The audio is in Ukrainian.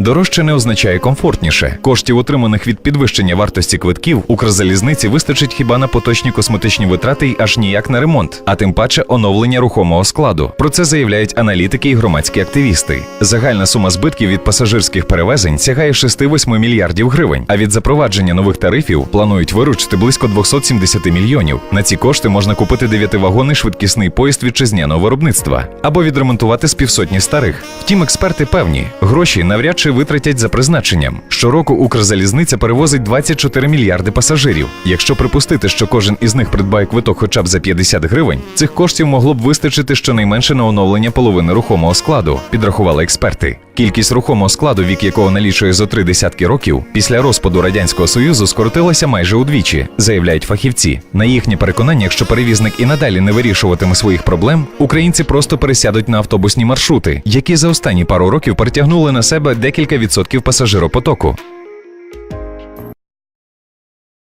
Дорожче не означає комфортніше. Коштів, отриманих від підвищення вартості квитків, Укрзалізниці вистачить хіба на поточні косметичні витрати й аж ніяк на ремонт, а тим паче оновлення рухомого складу. Про це заявляють аналітики і громадські активісти. Загальна сума збитків від пасажирських перевезень сягає 6-8 мільярдів гривень. А від запровадження нових тарифів планують виручити близько 270 мільйонів. На ці кошти можна купити 9-вагонний швидкісний поїзд вітчизняного виробництва або відремонтувати з півсотні старих. Втім, експерти певні, гроші навряд чи витратять за призначенням. Щороку Укрзалізниця перевозить 24 мільярди пасажирів. Якщо припустити, що кожен із них придбає квиток хоча б за 50 гривень, цих коштів могло б вистачити щонайменше на оновлення половини рухомого складу, підрахували експерти. Кількість рухомого складу, вік якого налічує за три десятки років, після розпаду радянського союзу скоротилася майже удвічі, заявляють фахівці. На їхнє переконання, якщо перевізник і надалі не вирішуватиме своїх проблем, українці просто пересядуть на автобусні маршрути, які за останні пару років перетягнули на себе декілька відсотків пасажиропотоку.